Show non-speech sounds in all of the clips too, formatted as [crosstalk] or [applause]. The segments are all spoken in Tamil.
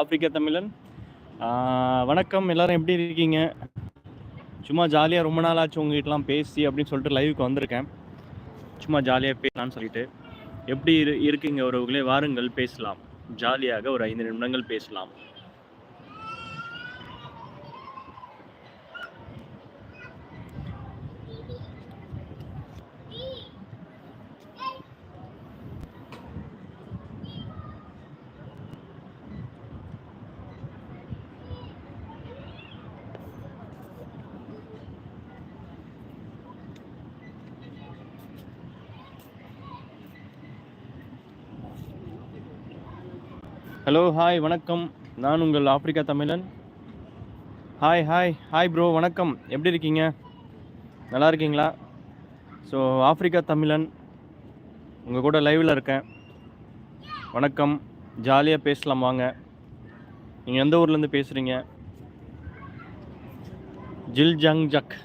ஆப்பிரிக்க தமிழன். வணக்கம் எல்லாரும் எப்படி இருக்கீங்க? சும்மா ஜாலியாக ரொம்ப நாள் ஆச்சு உங்ககிட்டலாம் பேசி அப்படின்னு சொல்லிட்டு லைவுக்கு வந்திருக்கேன். சும்மா ஜாலியாக பேசலாம்னு சொல்லிட்டு. எப்படி இரு இருக்கீங்க உறவுகளே? வாருங்கள் பேசலாம். ஜாலியாக ஒரு ஐந்து நிமிடங்கள் பேசலாம். ஹலோ ஹாய் வணக்கம். நான் உங்கள் ஆப்பிரிக்கா தமிழன். ஹாய் ஹாய் ஹாய் ப்ரோ வணக்கம். எப்படி இருக்கீங்க? நல்லா இருக்கீங்களா? ஸோ ஆப்பிரிக்கா தமிழன். உங்கள் கூட லைவில் இருக்கேன். வணக்கம். ஜாலியாக பேசலாம் வாங்க. நீங்கள் எந்த ஊர்லேருந்து பேசுகிறீங்க ஜில் ஜங் ஜக்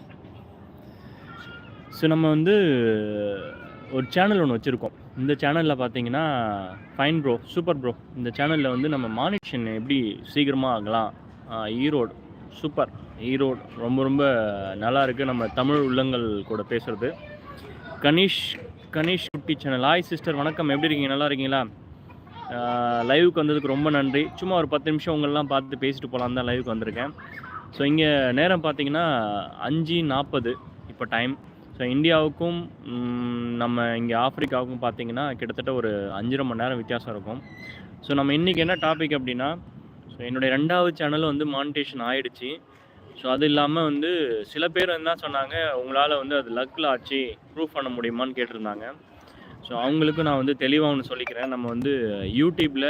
ஸோ நம்ம வந்து ஒரு சேனல் ஒன்று வச்சுருக்கோம். இந்த சேனலில் பார்த்தீங்கன்னா ஃபைன் ப்ரோ சூப்பர் ப்ரோ இந்த சேனலில் வந்து நம்ம மானிஷன் எப்படி சீக்கிரமாக ஆகலாம்? ஈரோடு. சூப்பர் ஈரோடு. ரொம்ப ரொம்ப நல்லா இருக்குது நம்ம தமிழ் உள்ளங்கள் கூட பேசுகிறது கணேஷ் கணேஷ் குட்டி சேனல் ஹாய் சிஸ்டர் வணக்கம். எப்படி இருக்கீங்க? நல்லா இருக்கீங்களா? லைவுக்கு வந்ததுக்கு ரொம்ப நன்றி. சும்மா ஒரு பத்து நிமிஷம் உங்களெலாம் பார்த்து பேசிட்டு போகலாம் தான் லைவுக்கு வந்திருக்கேன். ஸோ இங்கே நேரம் பார்த்தீங்கன்னா அஞ்சு நாற்பது. இப்போ டைம் ஸோ இந்தியாவுக்கும் நம்ம இங்கே ஆப்பிரிக்காவுக்கும் பார்த்திங்கன்னா கிட்டத்தட்ட ஒரு அஞ்சரை மணி நேரம் வித்தியாசம் இருக்கும். ஸோ நம்ம இன்றைக்கி என்ன டாபிக் அப்படின்னா ஸோ என்னுடைய ரெண்டாவது சேனலும் வந்து மானிட்டேஷன் ஆகிடுச்சு ஸோ அது இல்லாமல் வந்து சில பேர் என்ன சொன்னாங்க உங்களால் வந்து அது லக்கில் ஆச்சு ப்ரூஃப் பண்ண முடியுமான்னு கேட்டிருந்தாங்க. ஸோ அவங்களுக்கும் நான் வந்து தெளிவாக ஒன்று சொல்லிக்கிறேன். நம்ம வந்து யூடியூப்பில்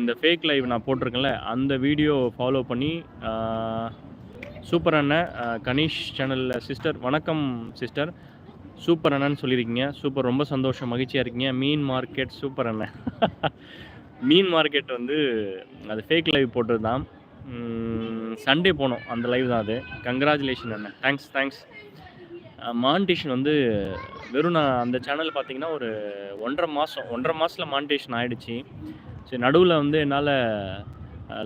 இந்த ஃபேக் லைவ் நான் போட்டிருக்கேன்ல அந்த வீடியோ ஃபாலோ பண்ணி சூப்பர் அண்ணன் கணேஷ் சேனலில் சிஸ்டர் வணக்கம் சிஸ்டர் சூப்பர் அண்ணன்னு சொல்லியிருக்கீங்க. சூப்பர் ரொம்ப சந்தோஷம் மகிழ்ச்சியாக இருக்கீங்க. மீன் மார்க்கெட் சூப்பர் அண்ணன் [laughs] மீன் மார்க்கெட் வந்து அது ஃபேக் லைவ் போட்டது தான் சண்டே போனோம். அந்த லைவ் தான் அது. கங்க்ராச்சுலேஷன் அண்ணன் தேங்க்ஸ் தேங்க்ஸ் மான்டேஷன் வந்து வெறும் நான் அந்த சேனல் பார்த்தீங்கன்னா ஒரு ஒன்றரை மாதம் ஒன்றரை மாதத்தில் மான்டேஷன் ஆகிடுச்சி சரி நடுவில் வந்து என்னால்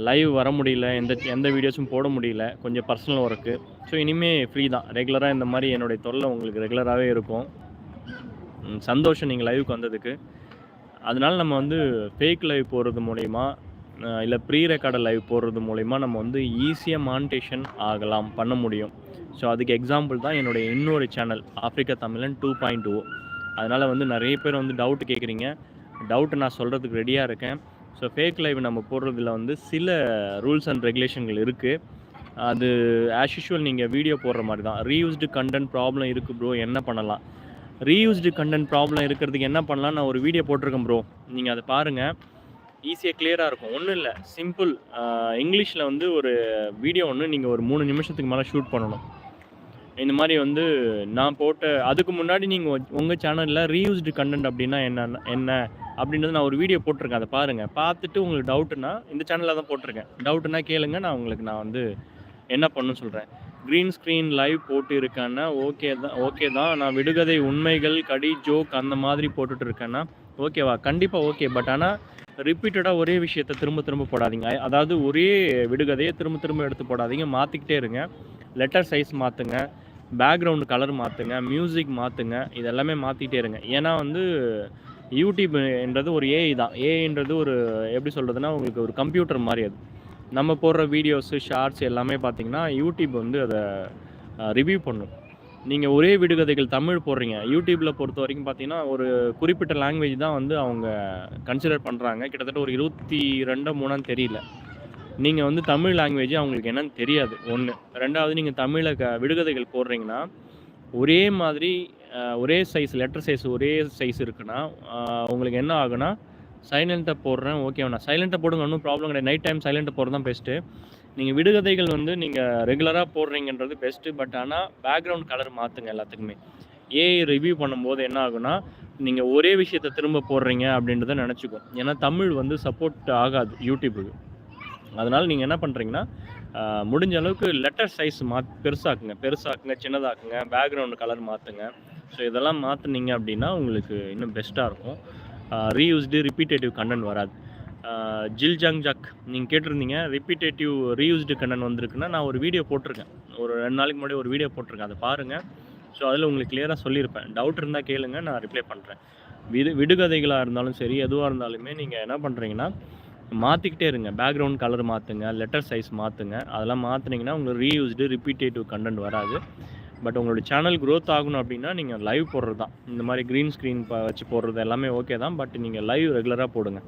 லைவ் வர முடியல எந்த எந்த வீடியோஸும் போட முடியல. கொஞ்சம் பர்சனல் ஒர்க்கு ஸோ இனிமேல் ஃப்ரீ தான். ரெகுலராக இந்த மாதிரி என்னுடைய தொல்லை உங்களுக்கு ரெகுலராகவே இருக்கும். சந்தோஷம் நீங்கள் லைவுக்கு வந்ததுக்கு. அதனால் நம்ம வந்து ஃபேக் லைவ் போடுறது மூலிமா இல்லை ப்ரீ ரெக்கார்டு லைவ் போடுறது மூலிமா நம்ம வந்து ஈஸியாக மானிட்டேஷன் ஆகலாம் பண்ண முடியும். ஸோ அதுக்கு எக்ஸாம்பிள் தான் என்னுடைய இன்னொரு channel Africa Tamizhan two point two அதனால் வந்து நிறைய பேர் வந்து டவுட் கேட்குறீங்க டவுட்டு நான் சொல்கிறதுக்கு ரெடியாக இருக்கேன். ஸோ ஃபேக் லைவ் நம்ம போடுறதுல வந்து சில ரூல்ஸ் அண்ட் ரெகுலேஷன்கள் இருக்குது அது ஆஸ் யூஷுவல் நீங்கள் வீடியோ போடுற மாதிரி தான். ரீயூஸ்டு கண்டென்ட் ப்ராப்ளம் இருக்குது ப்ரோ என்ன பண்ணலாம்? ரீயூஸ்டு கண்டென்ட் ப்ராப்ளம் இருக்கிறதுக்கு என்ன பண்ணலாம் நான் ஒரு வீடியோ போட்டிருக்கேன் ப்ரோ நீங்கள் அதை பாருங்கள் ஈஸியாக கிளியராக இருக்கும். ஒன்றும் இல்லை. சிம்பிள் இங்கிலீஷில் வந்து ஒரு வீடியோ ஒன்று நீங்கள் ஒரு மூணு நிமிஷத்துக்கு மேலே ஷூட் பண்ணணும். இந்த மாதிரி வந்து நான் போட்ட அதுக்கு முன்னாடி நீங்கள் உங்கள் சேனலில் ரீயூஸ்டு கண்டென்ட் அப்படின்னா என்ன என்ன அப்படின்றது நான் ஒரு வீடியோ போட்டிருக்கேன். அதை பாருங்கள் பார்த்துட்டு உங்களுக்கு டவுட்டுனா இந்த சேனலில் தான் போட்டிருக்கேன். டவுட்டுனா கேளுங்க. நான் உங்களுக்கு நான் வந்து என்ன பண்ணுன்னு சொல்கிறேன் க்ரீன் ஸ்க்ரீன் லைவ் போட்டு இருக்கேன்னா ஓகே தான் ஓகே தான். நான் விடுகதை உண்மைகள் கடி ஜோக் அந்த மாதிரி போட்டுட்டு இருக்கேன்னா ஓகேவா கண்டிப்பாக ஓகே பட் ஆனால் ரிப்பீட்டடாக ஒரே விஷயத்தை திரும்ப திரும்ப போடாதீங்க. அதாவது ஒரே விடுகதையை திரும்ப திரும்ப எடுத்து போடாதீங்க. மாற்றிக்கிட்டே இருங்க. லெட்டர் சைஸ் மாற்றுங்க பேக்ரவுண்ட் கலர் மாற்றுங்க மியூசிக் மாற்றுங்க இதெல்லாமே மாற்றிட்டே இருங்க. ஏன்னா வந்து யூடியூப்ன்றது ஒரு ஏஐ தான். ஏஐன்றது ஒரு எப்படி சொல்கிறதுனா உங்களுக்கு ஒரு கம்ப்யூட்டர் மாதிரி அது. நம்ம போடுற வீடியோஸு ஷார்ட்ஸ் எல்லாமே பார்த்தீங்கன்னா யூடியூப் வந்து அதை ரிவ்யூ பண்ணும். நீங்கள் ஒரே விடுகதைகள் தமிழ் போடுறீங்க. யூடியூப்பில் பொறுத்த வரைக்கும் பார்த்தீங்கன்னா ஒரு குறிப்பிட்ட லாங்குவேஜ் தான் வந்து அவங்க கன்சிடர் பண்ணுறாங்க கிட்டத்தட்ட ஒரு இருபத்தி ரெண்டோ மூணான்னு தெரியல. நீங்கள் வந்து தமிழ் லாங்குவேஜ் அவங்களுக்கு என்னன்னு தெரியாது. ஒன்று ரெண்டாவது நீங்கள் தமிழில் க விடுகதைகள் போடுறீங்கன்னா ஒரே மாதிரி ஒரே சைஸ் லெட்டர் சைஸ் ஒரே சைஸ் இருக்குன்னா உங்களுக்கு என்ன ஆகுனா சைலண்ட்டை போடுறேன் ஓகேண்ணா சைலண்ட்டை போடுங்க ஒன்றும் ப்ராப்ளம் கிடையாது. நைட் டைம் சைலண்ட்டை போடுறது தான் பெஸ்ட்டு நீங்கள் விடுகதைகள் வந்து நீங்கள் ரெகுலராக போடுறீங்கன்றது பெஸ்ட்டு பட் ஆனால் பேக்ரவுண்ட் கலர் மாற்றுங்க எல்லாத்துக்குமே. ஏஐ ரிவ்யூ பண்ணும்போது என்ன ஆகுனா நீங்கள் ஒரே விஷயத்தை திரும்ப போடுறீங்க அப்படின்றத நினச்சிக்கும் ஏன்னா தமிழ் வந்து சப்போர்ட் ஆகாது யூடியூபுக்கு அதனால் நீங்கள் என்ன பண்ணுறீங்கன்னா முடிஞ்ச அளவுக்கு லெட்டர் சைஸ் மா பெருசாக்குங்க. பெருசாக்குங்க சின்னதாக்குங்க. பேக்ரவுண்டு கலர் மாற்றுங்க ஸோ இதெல்லாம் மாற்றுனீங்க அப்படின்னா உங்களுக்கு இன்னும் பெஸ்ட்டாக இருக்கும். ரீயூஸ்டு ரிப்பீட்டேட்டிவ் கண்டென்ட் வராது. ஜில் ஜங் ஜக் நீங்கள் கேட்டிருந்தீங்க ரிப்பீட்டேட்டிவ் ரீயூஸ்டு கண்டன் வந்திருக்குன்னா நான் ஒரு வீடியோ போட்டிருக்கேன். ஒரு ரெண்டு நாளைக்கு முன்னாடி ஒரு வீடியோ போட்டிருக்கேன். அதை பாருங்கள் ஸோ அதில் உங்களுக்கு கிளியராக சொல்லியிருப்பேன். டவுட் இருந்தால் கேளுங்க நான் ரிப்ளை பண்ணுறேன் விடு விடுகதைகளாக இருந்தாலும் சரி எதுவாக இருந்தாலுமே நீங்கள் என்ன பண்ணுறீங்கன்னா மாற்றிக்கிட்டே இருங்க. பேக்ரவுண்ட் கலர் மாற்றுங்க லெட்டர் சைஸ் மாற்றுங்க அதெல்லாம் மாற்றுனீங்கன்னா உங்களுக்கு ரீயூஸ்டு ரிப்பீட்டேட்டிவ் கண்டென்ட் வராது. பட் உங்களோட சேனல் க்ரோத் ஆகணும் அப்படின்னா நீங்கள் லைவ் போடுறது தான் இந்த மாதிரி க்ரீன் ஸ்க்ரீன் வச்சு போடுறது எல்லாமே ஓகே தான். பட் நீங்கள் லைவ் ரெகுலராக போடுங்க.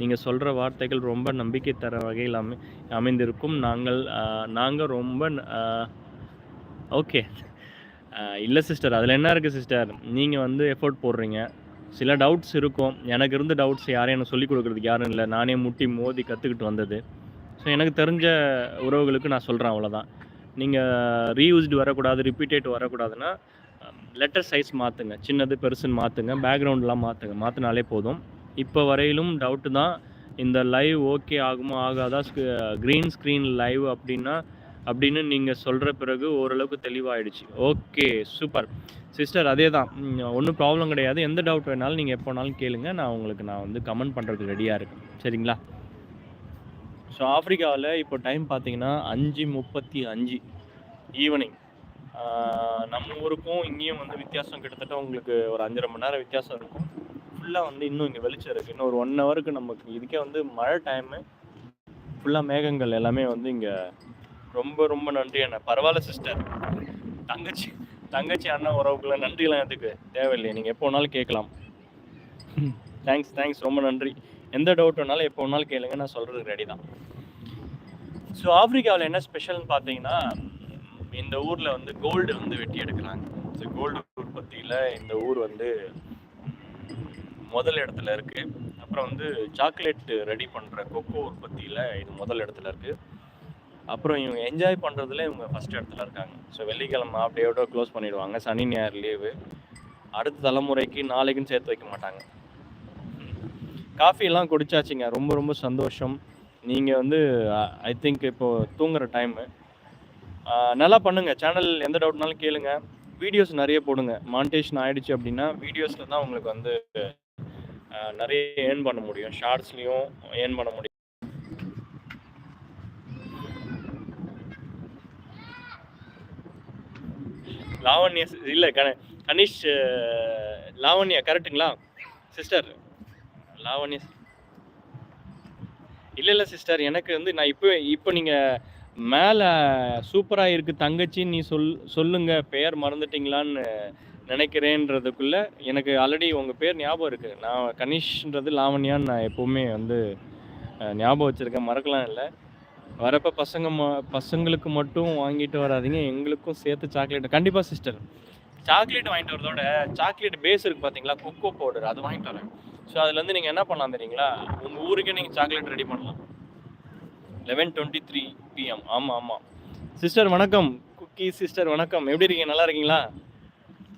நீங்கள் சொல்கிற வார்த்தைகள் ரொம்ப நம்பிக்கை தர வகையில் அமை அமைந்திருக்கும். நாங்கள் நாங்கள் ரொம்ப ஓகே இல்லை சிஸ்டர் அதில் என்ன இருக்குது சிஸ்டர் நீங்கள் வந்து எஃபோர்ட் போடுறீங்க. சில டவுட்ஸ் இருக்கும். எனக்கு இருந்த டவுட்ஸ் யாரையும் எனக்கு சொல்லிக் கொடுக்குறதுக்கு யாரும் இல்லை. நானே முட்டி மோதி கற்றுக்கிட்டு வந்தது. ஸோ எனக்கு தெரிஞ்ச உறவுகளுக்கு நான் சொல்கிறேன் அவ்வளோதான் நீங்கள் ரீயூஸ்டு வரக்கூடாது ரிப்பீட்டேட் வரக்கூடாதுன்னா லெட்டர் சைஸ் மாற்றுங்க சின்னது பெருசுன்னு மாற்றுங்க பேக்ரவுண்ட்லாம் மாற்றுங்க மாற்றினாலே போதும். இப்போ வரையிலும் டவுட்டு தான். இந்த லைவ் ஓகே ஆகுமா ஆகாதா க்ரீன் ஸ்க்ரீன் லைவ் அப்படின்னா அப்படின்னு நீங்கள் சொல்கிற பிறகு ஓரளவுக்கு தெளிவாயிடுச்சு. ஓகே சூப்பர் சிஸ்டர் அதே தான் ஒன்றும் ப்ராப்ளம் கிடையாது. எந்த டவுட் வேணாலும் நீங்கள் எப்போ வேணாலும் கேளுங்க. நான் உங்களுக்கு நான் வந்து கமெண்ட் பண்ணுறதுக்கு ரெடியாக இருக்கேன். சரிங்களா? ஸோ ஆஃப்ரிக்காவில் இப்போ டைம் பார்த்தீங்கன்னா அஞ்சு முப்பத்தி அஞ்சு ஈவினிங் நம்ம ஊருக்கும் இங்கேயும் வந்து வித்தியாசம் கிட்டத்தட்ட உங்களுக்கு ஒரு அஞ்சரை மணி நேரம் வித்தியாசம் இருக்கும். ஃபுல்லாக வந்து இன்னும் இங்கே வெளிச்சம் இருக்குது இன்னும் ஒரு ஒன் ஹவருக்கு நமக்கு இதுக்கே வந்து மழை டைமு ஃபுல்லாக மேகங்கள் எல்லாமே வந்து இங்கே ரொம்ப ரொம்ப நன்றி அண்ணா. பரவாயில்ல சிஸ்டர் தங்கச்சி தங்கச்சி அண்ணா உறவுக்குள்ள நன்றிலாம் எதுக்கு? தேவையில்லை நீங்கள் எப்போ வேணாலும் கேட்கலாம். தேங்க்ஸ் தேங்க்ஸ் ரொம்ப நன்றி. எந்த டவுட் வேணாலும் எப்போ வேணாலும் கேளுங்க. நான் சொல்கிறதுக்கு ரெடி தான். ஸோ ஆஃப்ரிக்காவில் என்ன ஸ்பெஷல்னு பார்த்தீங்கன்னா இந்த ஊரில் வந்து கோல்டு வந்து வெட்டி எடுக்கிறாங்க. ஸோ கோல்டு உற்பத்தியில் இந்த ஊர் வந்து முதல் இடத்துல இருக்குது அப்புறம் வந்து சாக்லேட் ரெடி பண்ணுற கொக்கோ உற்பத்தியில் இது முதல் இடத்துல இருக்குது அப்புறம் இவங்க என்ஜாய் பண்ணுறதுல இவங்க ஃபஸ்ட் இடத்துல இருக்காங்க. ஸோ வெள்ளிக்கிழமை அப்படியோட க்ளோஸ் பண்ணிவிடுவாங்க சனி ஞாயிறு லீவு அடுத்த தலைமுறைக்கு நாளைக்குன்னு சேர்த்து வைக்க மாட்டாங்க. காஃபியெல்லாம் குடிச்சாச்சுங்க. ரொம்ப ரொம்ப சந்தோஷம். நீங்கள் வந்து ஐ திங்க் இப்போது தூங்குற டைமு நல்லா பண்ணுங்கள் சேனல் எந்த டவுட்னாலும் கேளுங்க. வீடியோஸ் நிறைய போடுங்க. மானிட்டேஷன் ஆகிடுச்சு அப்படின்னா வீடியோஸில் தான் உங்களுக்கு வந்து நிறைய ஏர்ன் பண்ண முடியும். ஷார்ட்ஸ்லேயும் ஏர்ன் பண்ண முடியும். லாவண்யா இல்லை கண கனிஷ் லாவண்யா கரெக்டுங்களா சிஸ்டர் லாவண்யா இல்லை இல்லை சிஸ்டர் எனக்கு வந்து நான் இப்போ இப்போ நீங்கள் மேலே சூப்பராக இருக்குது தங்கச்சின்னு நீ சொல் சொல்லுங்கள் பெயர் மறந்துட்டிங்களான்னு நினைக்கிறேன்றதுக்குள்ள எனக்கு ஆல்ரெடி உங்கள் பேர் ஞாபகம் இருக்குது நான் கனிஷ்ன்றது லாவண்யான்னு நான் எப்போவுமே வந்து ஞாபகம் வச்சுருக்கேன். மறக்கலாம் இல்லை. வரப்போ பசங்க ம பசங்களுக்கு மட்டும் வாங்கிட்டு வராதீங்க. எங்களுக்கும் சேர்த்து சாக்லேட் கண்டிப்பாக சிஸ்டர் சாக்லேட் வாங்கிட்டு வரதோட சாக்லேட் பேஸ் இருக்குது பார்த்தீங்களா கொக்கோ பவுடர் அது வாங்கிட்டு வரேன். ஸோ அதுலேருந்து நீங்கள் என்ன பண்ணலாம் தெரியுங்களா? உங்கள் ஊருக்கே நீங்கள் சாக்லேட் ரெடி பண்ணலாம். லெவன் டுவெண்ட்டி த்ரீ பிஎம் ஆமாம் ஆமாம் சிஸ்டர் வணக்கம். குக்கி சிஸ்டர் வணக்கம். எப்படி இருக்கீங்க? நல்லா இருக்கீங்களா?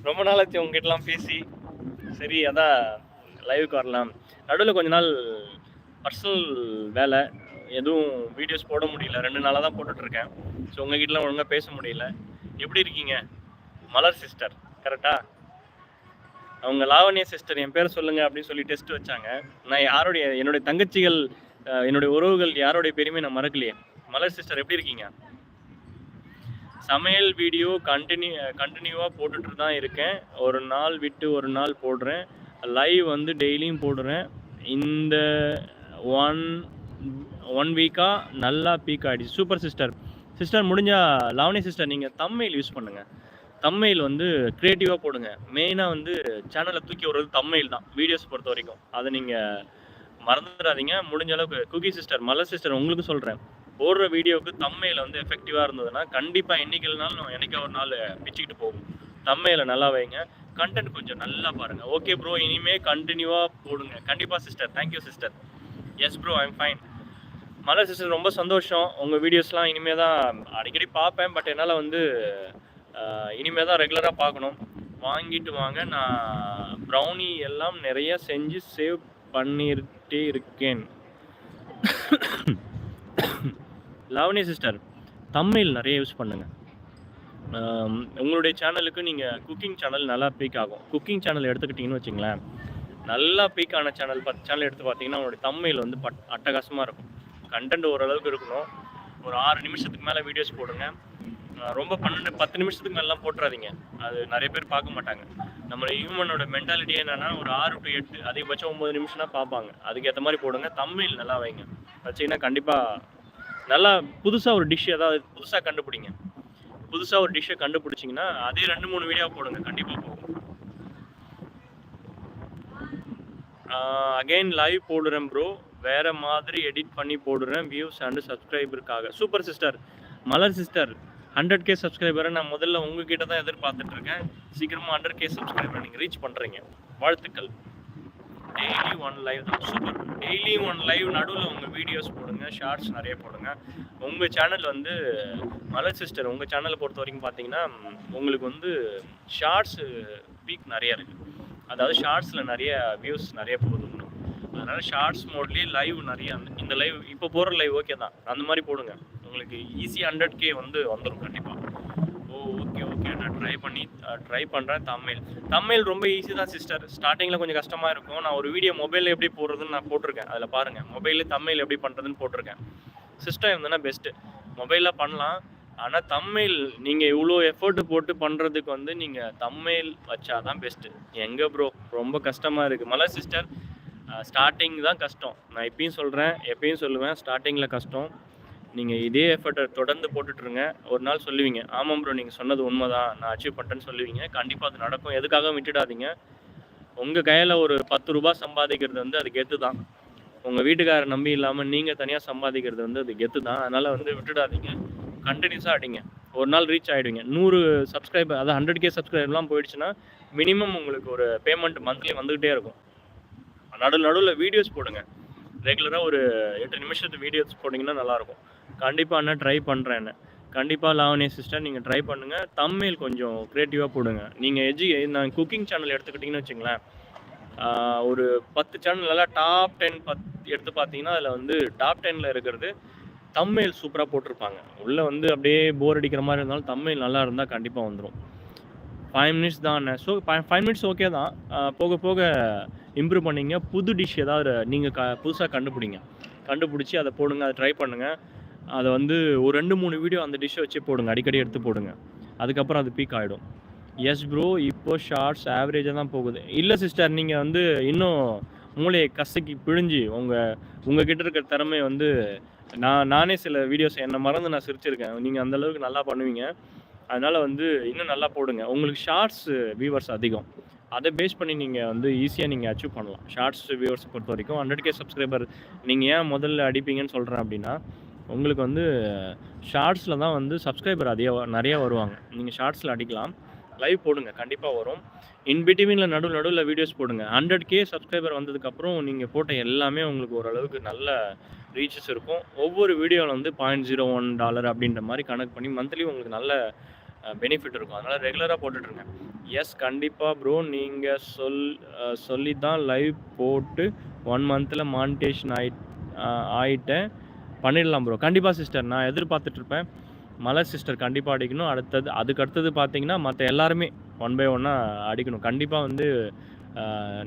ரொம்ப நாளாச்சு உங்ககிட்டலாம் பேசி. சரி அதான் லைவுக்கு வரலாம். நடுவில் கொஞ்ச நாள் பர்சனல் வேலை. எதுவும் வீடியோஸ் போட முடியல. ரெண்டு நாளாக தான் போட்டுட்ருக்கேன். ஸோ உங்ககிட்டலாம் ஒழுங்காக பேச முடியல. எப்படி இருக்கீங்க? மலர் சிஸ்டர் கரெக்டா அவங்க லாவண்யா சிஸ்டர் என் பேர் சொல்லுங்கள் அப்படின்னு சொல்லி டெஸ்ட் வச்சாங்க. நான் யாருடைய என்னுடைய தங்கச்சிகள் என்னுடைய உறவுகள் யாருடைய பெருமை நான் மறக்கலையே. மலர் சிஸ்டர் எப்படி இருக்கீங்க? சமையல் வீடியோ கண்டினியூ கண்டினியூவாக போட்டுட்டு தான் இருக்கேன். ஒரு நாள் விட்டு ஒரு நாள் போடுறேன். லைவ் வந்து டெய்லியும் போடுறேன். இந்த ஒன் ஒன் வீக்காக நல்லா பீக் ஆகிடுச்சு சூப்பர் சிஸ்டர் சிஸ்டர் முடிஞ்சால் லாவணி சிஸ்டர் நீங்கள் தம்மெயில் யூஸ் பண்ணுங்கள் தம்மெயில் வந்து க்ரியேட்டிவாக போடுங்க. மெயினாக வந்து சேனலை தூக்கி விடுறது தம்மெயில் தான். வீடியோஸ் பொறுத்த வரைக்கும். அதை நீங்கள் மறந்துடாதீங்க. முடிஞ்ச அளவுக்கு குகி சிஸ்டர் மலர் சிஸ்டர் உங்களுக்கு சொல்கிறேன் போடுற வீடியோவுக்கு தம்மையில் வந்து எஃபெக்டிவாக இருந்ததுன்னா கண்டிப்பாக என்னைக்குனாலும் என்னைக்கு ஒரு நாள் பிச்சுக்கிட்டு போகும். தம்மையில் நல்லா வைங்க. கண்டென்ட் கொஞ்சம் நல்லா பாருங்கள் ஓகே ப்ரோ இனிமே கண்டினியூவாக போடுங்க. கண்டிப்பாக sister thank you sister yes bro I'm fine Malar sister ரொம்ப சந்தோஷம். உங்கள் வீடியோஸ்லாம் இனிமேல் தான் அடிக்கடி பார்ப்பேன். பட் என்னால் வந்து இனிமேல் தான் ரெகுலராக பார்க்கணும். வாங்கிட்டு வாங்க. நான் ப்ரௌனி எல்லாம் நிறைய செஞ்சு சேவ் பண்ணிட்டே இருக்கேன். லவனி சிஸ்டர் தமிழ் நிறைய யூஸ் பண்ணுங்கள் உங்களுடைய சேனலுக்கு நீங்கள் குக்கிங் சேனல் நல்லா பீக் ஆகும். குக்கிங் சேனல் எடுத்துக்கிட்டிங்கன்னு வச்சுங்களேன். நல்லா பீக்கான சேனல் பத்து சேனல் எடுத்து பார்த்தீங்கன்னா உங்களுடைய தம்மையில் வந்து பட் அட்டகாசமாக இருக்கும். கண்டென்ட் ஓரளவுக்கு இருக்கணும். ஒரு ஆறு நிமிஷத்துக்கு மேலே வீடியோஸ் போடுங்க. ரொம்ப பன்னெண்டு பத்து நிமிஷத்துக்கு மேலாம் போட்டுறாதீங்க. அது நிறைய பேர் பார்க்க மாட்டாங்க. நம்ம ஹியூமனோட மென்டாலிட்டி என்னன்னா ஒரு ஆறு டு எட்டு அதிகபட்சம் ஒம்பது நிமிஷம் தான் பார்ப்பாங்க. அதுக்கேற்ற மாதிரி போடுங்க. தமிழ் நல்லா வைங்க. வச்சீங்கன்னா கண்டிப்பாக நல்லா புதுசாக ஒரு டிஷ் ஏதாவது புதுசாக கண்டுபிடிங்க. புதுசாக ஒரு டிஷ்ஷை கண்டுபிடிச்சிங்கன்னா அதே ரெண்டு மூணு வீடியோ போடுங்க. கண்டிப்பாக போகும். அகைன் லைவ் போடுறேன் ப்ரோ வேறு மாதிரி எடிட் பண்ணி போடுறேன் views and சப்ஸ்கிரைபருக்காக super sister Malar sister hundred K சப்ஸ்கிரைபரை நான் முதல்ல உங்ககிட்ட தான் எதிர்பார்த்துட்ருக்கேன் சீக்கிரமாக ஹண்ட்ரட் கே சப்ஸ்கிரைபர் நீங்கள் ரீச் பண்ணுறீங்க வாழ்த்துக்கள். டெய்லி ஒன் லைவ் தான். சூப்பர் டெய்லி ஒன் லைவ் நடுவில் உங்கள் வீடியோஸ் போடுங்க ஷார்ட்ஸ் நிறைய போடுங்க. உங்கள் சேனல் வந்து மலர் சிஸ்டர் உங்கள் சேனலை பொறுத்த வரைக்கும் பார்த்தீங்கன்னா உங்களுக்கு வந்து ஷார்ட்ஸு பீக் நிறைய இருக்குது அதாவது ஷார்ட்ஸில் நிறைய வியூஸ் நிறைய போகுது. அதனால் ஷார்ட்ஸ் மோட்லேயே லைவ் நிறைய இந்த லைவ் இப்போ போகிற லைவ் ஓகே தான். அந்த மாதிரி போடுங்க. உங்களுக்கு ஈஸி ஹண்ட்ரட் கே வந்து வந்துடும் கண்டிப்பாக ஓ ஓகே ஓகே நான் ட்ரை பண்ணி ட்ரை பண்ணுறேன் தமிழ் தமிழ் ரொம்ப ஈஸி தான் சிஸ்டர் ஸ்டார்டிங்கில் கொஞ்சம் கஷ்டமாக இருக்கும். நான் ஒரு வீடியோ மொபைலில் எப்படி போடுறதுன்னு நான் போட்டிருக்கேன். அதில் பாருங்கள் மொபைலில் தமிழ் எப்படி பண்ணுறதுன்னு போட்டிருக்கேன். சிஸ்டம் இருந்ததுன்னா பெஸ்ட்டு மொபைலில் பண்ணலாம். ஆனால் தமிழ் நீங்கள் இவ்வளோ எஃபர்ட் போட்டு பண்ணுறதுக்கு வந்து நீங்கள் தமிழ் வச்சா தான் பெஸ்ட்டு எங்கே ப்ரோ ரொம்ப கஷ்டமாக இருக்குது மலர் சிஸ்டர் ஸ்டார்டிங் தான் கஷ்டம். நான் எப்பயும் சொல்கிறேன் எப்பயும் சொல்லுவேன் ஸ்டார்டிங்கில் கஷ்டம். நீங்கள் இதே எஃபர்ட்டை தொடர்ந்து போட்டுட்ருங்க. ஒரு நாள் சொல்லுவீங்க ஆமாம் ப்ரோ நீங்கள் சொன்னது உண்மை தான் நான் அச்சீவ் பண்ணிட்டேன்னு சொல்லுவீங்க. கண்டிப்பாக அது நடக்கும். எதுக்காக விட்டுடாதீங்க. உங்கள் கையில் ஒரு பத்து ரூபா சம்பாதிக்கிறது வந்து அது கெத்து தான். உங்கள் வீட்டுக்காரர் நம்பி இல்லாமல் நீங்கள் தனியாக சம்பாதிக்கிறது வந்து அது கெத்து தான். அதனால் வந்து விட்டுடாதீங்க. கண்டினியூஸாக அடிங்க. ஒரு நாள் ரீச் ஆகிடுவீங்க நூறு சப்ஸ்கிரைபர் அதாவது ஹண்ட்ரட் கே சப்ஸ்கிரைபர்லாம் போயிடுச்சுன்னா மினிமம் உங்களுக்கு ஒரு பேமெண்ட் மந்த்லி வந்துக்கிட்டே இருக்கும். நடுவில் நடுவில் வீடியோஸ் போடுங்க. ரெகுலராக ஒரு எட்டு நிமிஷத்து வீடியோஸ் போட்டிங்கன்னா நல்லாயிருக்கும். கண்டிப்பாக அண்ணா ட்ரை பண்ணுறேன் என்ன கண்டிப்பாக லாவணிய சிஸ்டர் நீங்கள் ட்ரை பண்ணுங்கள் தமிழ் கொஞ்சம் க்ரியேட்டிவாக போடுங்க. நீங்கள் எஜி நான் குக்கிங் சேனல் எடுத்துக்கிட்டிங்கன்னு வச்சுங்களேன். ஒரு பத்து சேனல் நல்லா டாப் டென் பத் எடுத்து பார்த்தீங்கன்னா அதில் வந்து டாப் டெனில் இருக்கிறது தமிழ் சூப்பராக போட்டிருப்பாங்க. உள்ளே வந்து அப்படியே போர் அடிக்கிற மாதிரி இருந்தாலும் தமிழ் நல்லா இருந்தால் கண்டிப்பாக வந்துடும் ஃபைவ் மினிட்ஸ் தான் ஸோ ஃபைவ் மினிட்ஸ் ஓகே தான். போக போக இம்ப்ரூவ் பண்ணீங்க. புது டிஷ் ஏதாவது நீங்கள் க புதுசாக கண்டுபிடிங்க. கண்டுபிடிச்சி அதை போடுங்க அதை ட்ரை பண்ணுங்கள் அதை வந்து ஒரு ரெண்டு மூணு வீடியோ அந்த டிஷ்ஷை வச்சு போடுங்க. அடிக்கடி எடுத்து போடுங்க. அதுக்கப்புறம் அது பீக் ஆகிடும் எஸ் ப்ரோ இப்போ ஷார்ட்ஸ் ஆவரேஜாக தான் போகுது. இல்லை சிஸ்டர் நீங்கள் வந்து இன்னும் மூளையை கசக்கி பிழிஞ்சு உங்கள் உங்கள் கிட்ட இருக்கிற திறமை வந்து நான் நானே சில வீடியோஸ் என்னை மறந்து நான் சிரிச்சிருக்கேன். நீங்கள் அந்தளவுக்கு நல்லா பண்ணுவீங்க. அதனால் வந்து இன்னும் நல்லா போடுங்க. உங்களுக்கு ஷார்ட்ஸ் வியூவர்ஸ் அதிகம். அதை பேஸ் பண்ணி நீங்கள் வந்து ஈஸியாக நீங்கள் அச்சீவ் பண்ணலாம். ஷார்ட்ஸ் வியூவர்ஸ் பொறுத்த வரைக்கும் ஹண்ட்ரட் கே சப்ஸ்கிரைபர் நீங்கள் ஏன் முதல்ல அடிப்பீங்கன்னு சொல்கிறேன் அப்படின்னா உங்களுக்கு வந்து ஷார்ட்ஸில் தான் வந்து சப்ஸ்கிரைபர் அதிக நிறையா வருவாங்க. நீங்கள் ஷார்ட்ஸில் அடிக்கலாம். லைவ் போடுங்க கண்டிப்பாக வரும். இன் பிட்வீனில் நடுவில் நடுவில் வீடியோஸ் போடுங்க. ஹண்ட்ரட் கே சப்ஸ்கிரைபர் வந்ததுக்கப்புறம் நீங்கள் போட்ட எல்லாமே உங்களுக்கு ஓரளவுக்கு நல்ல ரீச்சஸ் இருக்கும். ஒவ்வொரு வீடியோவில் வந்து பாயிண்ட் ஜீரோ ஒன் டாலர் அப்படின்ற மாதிரி கணக்கு பண்ணி மந்த்லி உங்களுக்கு நல்ல பெனிஃபிட் இருக்கும். அதனால் ரெகுலராக போட்டுட்ருங்க. எஸ் கண்டிப்பாக ப்ரோ நீங்கள் சொல் சொல்லி தான் லைவ் போட்டு ஒன் மந்தில் மானிட்டேஷன் ஆயி ஆயிட்டேன். பண்ணிடலாம் ப்ரோ கண்டிப்பாக சிஸ்டர் நான் எதிர்பார்த்துட்ருப்பேன். மலர் சிஸ்டர் கண்டிப்பாக அடிக்கணும். அடுத்தது அதுக்கு அடுத்தது பார்த்தீங்கன்னா மற்ற எல்லாருமே ஒன் பை ஒன்னாக அடிக்கணும். கண்டிப்பாக வந்து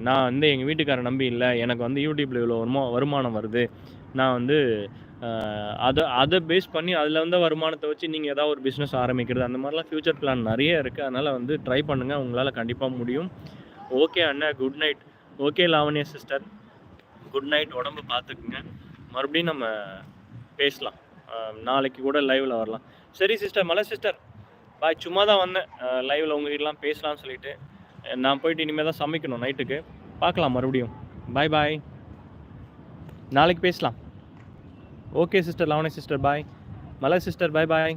நான் வந்து எங்கள் வீட்டுக்காரரை நம்பி இல்லை. எனக்கு வந்து யூடியூப்பில் இவ்வளோ வருமா வருமானம் வருது. நான் வந்து அதை அதை பேஸ் பண்ணி அதில் வந்து வருமானத்தை வச்சு நீங்கள் ஏதாவது ஒரு பிஸ்னஸ் ஆரம்பிக்கிறது அந்த மாதிரிலாம் ஃப்யூச்சர் பிளான் நிறைய இருக்குது அதனால் வந்து ட்ரை பண்ணுங்கள் உங்களால் கண்டிப்பாக முடியும். ஓகே அண்ணா good night okay Lavanya sister good night உடம்பு பார்த்துக்குங்க. மறுபடியும் நம்ம பேசலாம். நாளைக்கு கூட லைவில் வரலாம். சரி சிஸ்டர் மலை சிஸ்டர் பாய் சும்மா தான் வந்தேன் லைவில் உங்ககிட்டலாம் பேசலாம்னு சொல்லிட்டு. நான் போயிட்டு இனிமேல் தான் சமைக்கணும் நைட்டுக்கு பார்க்கலாம் மறுபடியும். பாய் பாய் நாளைக்கு பேசலாம். Okay sister Lavani sister bye Malar sister bye bye